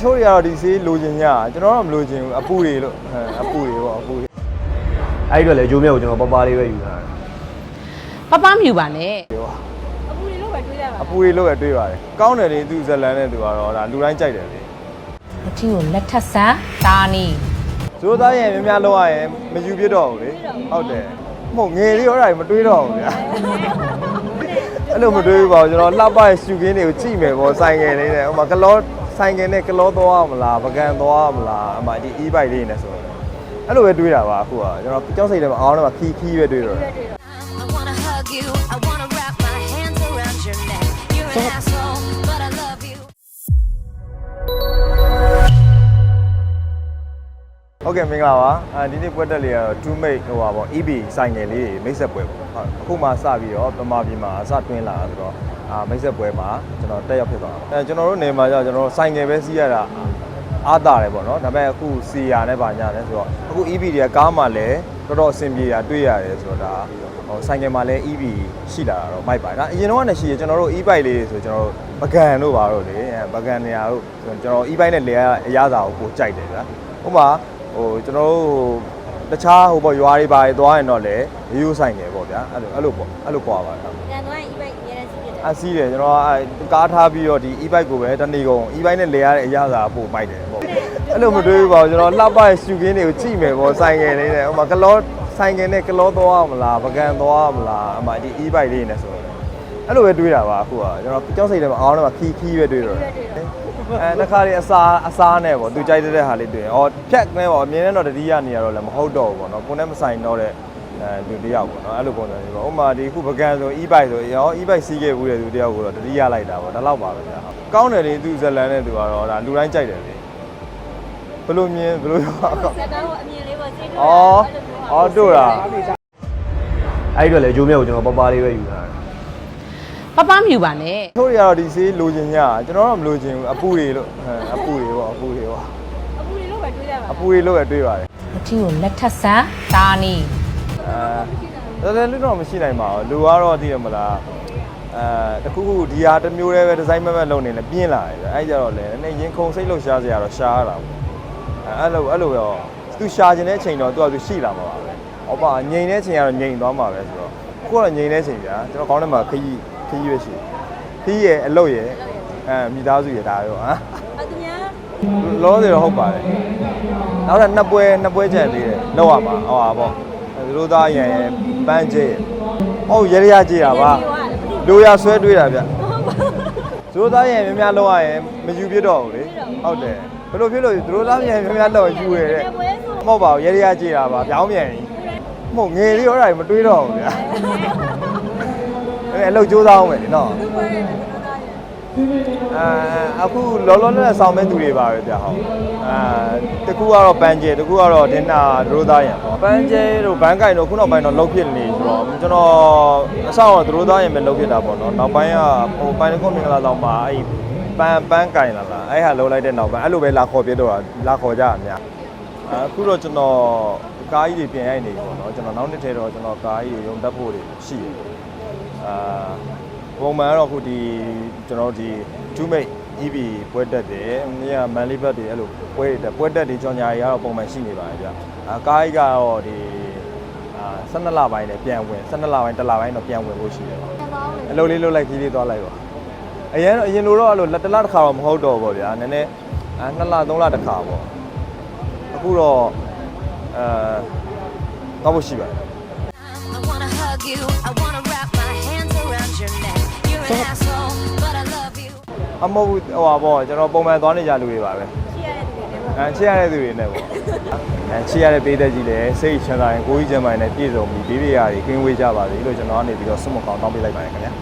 ချို့တွေကတော့ဒီဆေးလိုချင်ကြကျွန်တော်တော့မလိုချင်ဘူးအပူတွေလို့ဟမ်အပူတွေပေါ့အပူတွေအဲ့ဒီတော့လေအကျိုးမြတ်ကိုကျွန်တော်ပပလေးပဲယူထားတယ်ပပမြူပါနဲ့ပြောအပူတွေလို့ပဲတွေးရပါအပူတွေလို့ပဲတွေးပါတယ်ကောင်းတယ်လေသူဇလန်နဲ့သူကတော့ဒါလူတိုင်းကြိုက်တယ်လေအထီကိုလက်ထပ်ဆန်းတာနီဇိုးသားရင်များများလောက်ရရင်မယူပြတော့ဘူးလေဟုတ်တယ်မဟုတ်ငယ်လေးရောအဲ့ဒါတွေမတွေးတော့ဘူးဗျာအဲ့လိုမတွေးဘူးပါဘူးကျွန်တော်လှပရဲ့ရှူကင်းတွေကိုကြည့်မယ်ပေါ့ဆိုင်ငယ်လေးနဲ့ဟိုမှာကလော ဆိုင်ငယ်နဲ့ကလောသွားမလားပကံသွားမလားအမဒီ e bike လေးနဲ့ဆိုတော့အဲ့လိုပဲတွေးတာပါအခုကကျွန်တော်ကြောက်စိတ်ထဲမှာအောင်းထဲမှာခီခီပဲတွေးတော့တယ် I wanna hug you. I wanna wrap my hands around your neck. You're an asshole, but I love you. ဟုတ်ကဲ့မင်္ဂလာပါအဲဒီနေ့ပွဲတက်လေးကတော့ two mate ဟိုပါပေါ့ EB ဆိုင်ငယ်လေးတွေမိတ်ဆက်ပွဲပေါ့ဟုတ်အခုမှစပြီးတော့ပမာပြည်မှာစတွင်းလာတာဆိုတော့ အာမိတ်ဆက်ပွဲမှာကျွန်တော်တက်ရောက်ဖြစ်သွားတာအဲကျွန်တော်တို့နေမှာကျကျွန်တော်တို့ဆိုင်ငယ်ပဲစီးရတာအားတာတယ်ပေါ့နော်ဒါပေမဲ့အခုစီယာနဲ့ပါညာတယ်ဆိုတော့အခု EB တွေကကားမှလည်းတော်တော်အဆင်ပြေတာတွေ့ရတယ်ဆိုတော့ဒါဟိုဆိုင်ငယ်မှာလည်း EB ရှိလာတာတော့မိုက်ပါဒါအရင်တော့ကနေရှိရကျွန်တော်တို့ e-bike လေးတွေဆိုကျွန်တော်တို့ပကံတို့ပါတော့လေအဲပကံနေရာတို့ကျွန်တော် e-bike နဲ့လေရအရသာကိုကိုကြိုက်တယ်ဗျာဥပမာဟိုကျွန်တော်တို့ဟို တခြားဟိုပေါ့ရွာတွေပါသွားရင်တော့လေရိုးဆိုင်တယ်ပေါ့ဗျာအဲ့လိုအဲ့လိုပေါ့အဲ့လိုကွာပါတယ်တန်သွားရင် e-bike အများကြီးစီးတယ်အစီးတယ်ကျွန်တော်ကအဲကားထားပြီးတော့ဒီ e-bike ကိုပဲတနေ့ကုန် e-bike နဲ့လေရတဲ့အရသာပို့မိုက်တယ်ပေါ့အဲ့လိုမတွေးဘူးပါဘူးကျွန်တော်လှပရဲ့ရှူကင်းတွေကိုကြည့်မယ်ပေါ့ဆိုင်ငယ်လေးနဲ့ဟိုမှာကလောဆိုင်ငယ်နဲ့ကလောသွားမလားပကံသွားမလားအမဒီ e-bike လေးနဲ့ဆိုတော့အဲ့လိုပဲတွေးတာပါအခုကကျွန်တော်ကြောက်စိတ်ထဲမှာအောင်းထဲမှာခီခီပဲတွေးတော့တယ် အဲတစ်ခါလေးအစားအစားနဲ့ပေါ့သူကြိုက်တဲ့ဟာလေးတွေ့ရင်အော်ဖြတ်နေပေါ့အမြင်နဲ့တော့တတိယနေရတော့လည်းမဟုတ်တော့ဘူးပေါ့နော်ကိုယ်နဲ့မဆိုင်တော့တဲ့အဲသူတယောက်ပေါ့နော်အဲ့လိုပုံစံမျိုးပေါ့ဥပမာဒီခုပကံဆို e-bike ဆိုရော e-bike စီးခဲ့ဘူးတဲ့သူတယောက်ကိုတော့တတိယလိုက်တာပေါ့ဒါတော့ပါပဲဗျာကောင်းတယ်လေသူဇလန်နဲ့သူကတော့ဒါလူတိုင်းကြိုက်တယ်လေဘယ်လိုမြင်ဘယ်လိုရောစက်တောင်းကိုအမြင်လေးပေါ့စိတ်တို့အော်အော်တို့တာအဲ့ဒီတော့လေအကျိုးမြတ်ကိုကျွန်တော်ပပလေးပဲယူထားတယ် ပပမြူပါနဲ့တို့တွေကတော့ဒီဆေးလိုချင်ကြကျွန်တော်တော့မလိုချင်ဘူးအပူတွေလို့ဟမ်အပူတွေပေါ့အပူတွေပေါ့အပူတွေလို့ပဲတွေးရပါအပူတွေလို့ပဲတွေးပါတယ်အထီကိုလက်ထပ်ဆန်းတာနီအဲတော်တော်လေးတော့မရှိနိုင်ပါဘူးလူကတော့သိရမလားအဲတခုခုဒီဟာတစ်မျိုးတည်းပဲဒီဇိုင်းမဲ့မဲ့လုပ်နေလဲပြင်းလာတယ်ဗျအဲကြတော့လေနည်းနည်းရင်ခုန်စိတ်လို့ရှားစရာတော့ရှားရတာပေါ့အဲအဲ့လိုအဲ့လိုရောသူရှားခြင်းတဲ့အချိန်တော့သူကသူရှိလာမှာပါပဲဟောပါငြိမ်တဲ့အချိန်ကတော့ငြိမ်သွားမှာပဲဆိုတော့အခုကတော့ငြိမ်တဲ့အချိန်ဗျာကျွန်တော်ခေါင်းထဲမှာခရီး ခရီးပဲရှိတယ်ခရီးရဲ့အလုပ်ရဲ့အဲမိသားစုရဲ့ဒါရောဟမ်အသူများလောဆယ်တော့ဟုတ်ပါတယ်နောက်တော့နှစ်ပွဲနှစ်ပွဲကျန်သေးတယ်လောက်ရမှာဟောပါပေါ့သူတို့သားရန်ရဲ့ပန်းကျဲဟုတ်ရရကြည့်တာပါလူရဆွဲတွေးတာဗျသူတို့သားရန်များများလောက်ရရင်မယူပြတော့ဘူးလေဟုတ်တယ်ဘယ်လိုဖြစ်လို့သူတို့သားရန်များများလောက်ယူရတဲ့မဟုတ်ပါဘူးရရကြည့်တာပါပြောင်းပြန်ကြီးမဟုတ်ငယ်လေးရောအဲ့ဒါတွေမတွေးတော့ဘူးဗျာ အဲ့အလုပ်ကြိုးစားအောင်မယ်နော်သူ့ပွဲတယ်တော့သားတယ်အာအခုလောလောနဲ့ဆောင်မဲ့သူတွေပါပဲဗျာဟုတ်အာတကူကတော့ပန်းကျဲတကူကတော့ဒင်နာဒရိုးသားရံပေါ့ပန်းကျဲတို့ဘန်းကိုင်တို့ခုနောက်ပိုင်းတော့လှုပ်ဖြစ်နေဆိုတော့ကျွန်တော်အဆောက်တော့ဒရိုးသားရံပဲလှုပ်ဖြစ်တာပေါ့နော်နောက်ပိုင်းကဟိုပိုင်းကွန်မင်္ဂလာဆောင်မှာအဲ့ပန်းပန်းကိုင်လာလားအဲ့ဟာလှုပ်လိုက်တဲ့နောက်ပိုင်းအဲ့လိုပဲလာခေါ်ပြတော့လာခေါ်ကြအများအခုတော့ကျွန်တော် ကားကြီးတွေပြင်ရိုက်နေပြီပေါ့နော်ကျွန်တော်နောက်နှစ်ထဲတော့ကျွန်တော်ကားကြီးတွေရုံတက်ဖို့တွေရှိတယ်အာပုံမှန်ကတော့အခုဒီကျွန်တော်တို့ဒီ two mate EV ပွဲတက်တယ်။နေ့ကမန်လေးဘက်တွေအဲ့လိုပွဲတွေတက်ပွဲတက်တွေကြောင်ညာတွေကတော့ပုံမှန်ရှိနေပါတယ်ဗျ။အာကားကြီးကတော့ဒီအာ12လပိုင်းနဲ့ပြန်ဝင်12လပိုင်းတစ်လပိုင်းတော့ပြန်ဝင်ဖို့ရှိတယ်ပါ။အလုပ်လေးလုပ်လိုက်ခီးလေးသွားလိုက်ပါ။အရင်တော့အရင်လိုတော့အဲ့လိုလက်တစ်လတစ်ခါတော့မဟုတ်တော့ဘူးဗျာ။နည်းနည်းအာ2လ3လတစ်ခါပေါ့။အခုတော့ အဲတော့ဖို့ရှိပါတယ် I wanna hug you. I wanna wrap my hands around your neck. You're an asshole, but I love you. အမဟုတ်ဘူးဟိုပါပေါ့ကျွန်တော်ပုံမှန်သွားနေကြလူတွေပါပဲရှိရတဲ့သူတွေနဲ့အဲချစ်ရတဲ့သူတွေနဲ့ပေါ့အဲချစ်ရတဲ့ပေးသက်ကြီးလည်းစိတ်ချမ်းသာရင်ကိုယ်ကြီးကျမ်းမာရင်လည်းပြည့်စုံပြီးဘေးဘေးရာတွေကင်းဝေးကြပါစေလို့ကျွန်တော်ကနေပြီးတော့ဆုမကောင်းတောင်းပေးလိုက်ပါတယ်ခင်ဗျာ